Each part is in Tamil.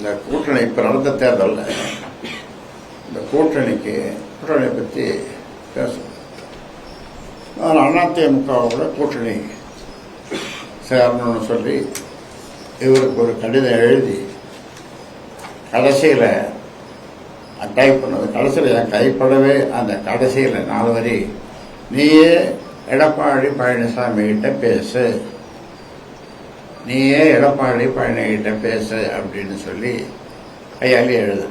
இந்த கூட்டணி இப்போ நடந்த தேர்தலில். இந்த கூட்டணிக்கு கூட்டணியை பற்றி பேசணும் நான் அதிமுகவோட கூட்டணி சேரணும்னு சொல்லி இவருக்கு ஒரு கடிதம் எழுதி கடைசியில் டைப் பண்ணது கடைசியில் என் கைப்படவே அந்த கடைசியில் நாலு வரி நீயே எடப்பாடி பழனிசாமி கிட்ட பேசு. நீயே எடப்பாடி பழனிகிட்ட பேச பேசு அப்படின்னு சொல்லி கையாளி எழுதுற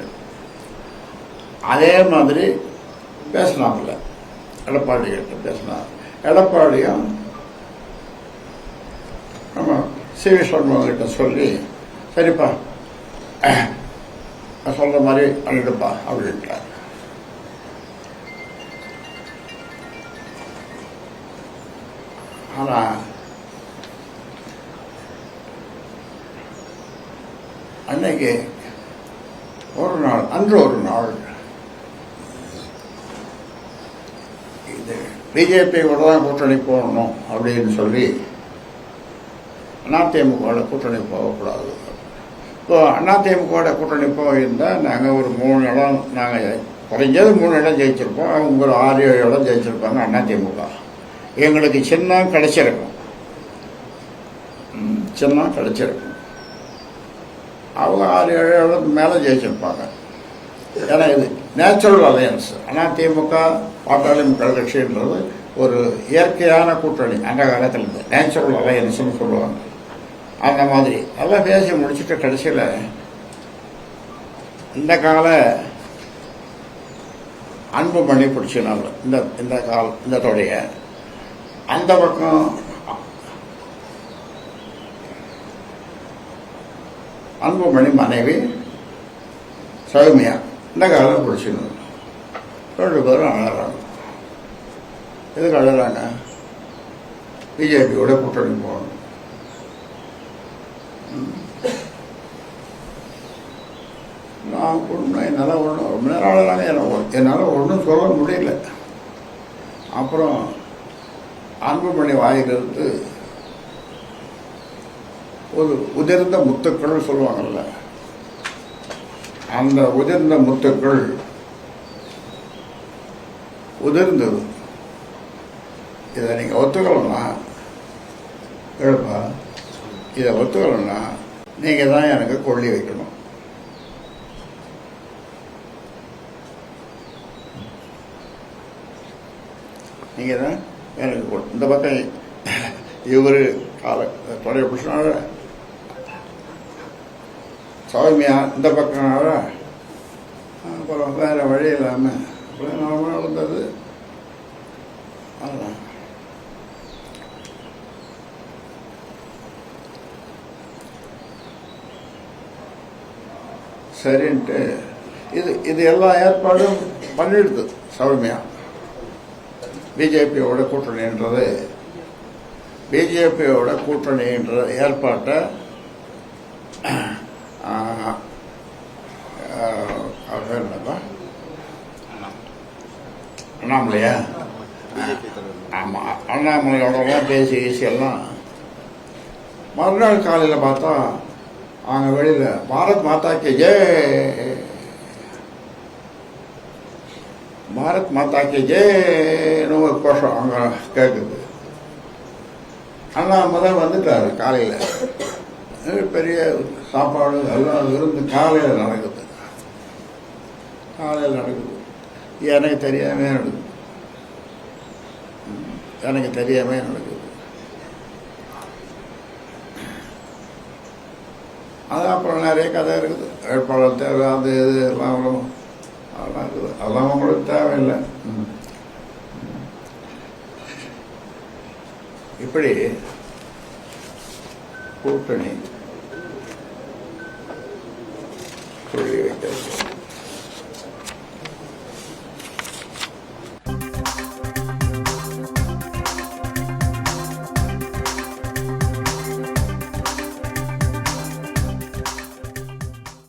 அதே மாதிரி பேசினாப்புல. எடப்பாடி கிட்ட பேசினார் எடப்பாடியும் நம்ம சி வி கிட்ட சொல்லி சரிப்பா நான் சொல்ற மாதிரி பண்ணிடுப்பா அப்படின்ட்டார். ஆனா அன்னைக்கு ஒரு நாள் அன்று ஒரு நாள் இது பிஜேபியோட தான் கூட்டணி போகணும் அப்படின்னு சொல்லி அதிமுகவோட கூட்டணி போகக்கூடாது. இப்போ அதிமுகவோட கூட்டணி போயிருந்தால் நாங்கள் ஒரு மூணு இடம் நாங்கள் குறைஞ்சது மூணு இடம் ஜெயிச்சிருப்போம். அவங்க ஒரு ஆறு ஏழு இடம் ஜெயிச்சிருப்பாங்க அதிமுக. எங்களுக்கு சின்னம் கிடைச்சிருக்கும். சின்னம் கிடைச்சிருக்கும். அவங்க ஆறு ஏழு இடத்துக்கு மேலே ஜெயிச்சிருப்பாங்க. ஏன்னா இது நேச்சுரல் அலையன்ஸ் அதிமுக பாட்டாளி மக்கள் கட்சின்றது ஒரு இயற்கையான கூட்டணி அந்த காலத்தில் இருந்து. நேச்சுரல் அலையன்ஸ்னு சொல்லுவாங்க. அந்த மாதிரி. எல்லாம் பேசி முடிச்சுட்டு கடைசியில் இந்த கால அன்பு பண்ணி பிடிச்சினால இந்த இந்த கால் இந்த தொடைய அந்த பக்கம் அன்புமணி மனைவி சௌமியா. இந்த காலம் பிடிச்சிருந்தது ரெண்டு பேரும் அழகிறாங்க எதுக்கு அழகிறாங்க பிஜேபியோட கூட்டணி போகணும். நான் ஒன்றும் என்னால் ஒன்றும் ரொம்ப நேரம் அழறாங்க. எனக்கு என்னால் ஒன்றும் சொல்ல முடியல. அப்புறம் அன்புமணி வாயிலிருந்து ஒரு உதிர்ந்த முத்துக்கள் சொல்லுவாங்கல்ல. அந்த உதிர்ந்த முத்துக்கள் உதிர்ந்தது. இதை நீங்க ஒத்துக்கலன்னா எழுப்பா இதை ஒத்துக்கலன்னா நீங்க தான் எனக்கு கொள்ளி வைக்கணும். நீங்க தான் எனக்கு இந்த பக்கம் இவர் கால தொடைய சௌமியா இந்த பக்கம் ஆள, அப்புறம் வேறு வழி இல்லாமல் அப்புறம் நார்மலாக நடந்தது அதான். சரின்ட்டு இது இது எல்லா ஏற்பாடும் பண்ணிடுது சௌமியா பிஜேபியோட கூட்டணின்றது பிஜேபியோட கூட்டணின்ற ஏற்பாட்டை அண்ணாமலையா ஆமாம் அண்ணாமலையோடலாம் பேசி பேசி எல்லாம். மறுநாள் காலையில் பார்த்தா அவங்க வெளியில் பாரத் மாதாக்கு ஜே. பாரத் மாதாக்கு ஜெய்னு ஒரு கோஷம் அங்கே கேட்குது அண்ணாமலை வந்துட்டார் காலையில். பெரிய சாப்பாடு எல்லாம் இருந்து காலையில் நடக்குது. காலையில் நடக்குது. எனக்கு தெரியாம நடக்குது. எனக்கு தெரியாமல் நடக்குது. அது அப்புறம் நிறைய கதை இருக்குது. வேட்பாளர் தேவை அது இது எல்லாம் அதெல்லாம் இருக்குது. அதெல்லாம் உங்களுக்கு தேவையில்லை. இப்படி கூட்டணி சொல்லி வைக்கிறது.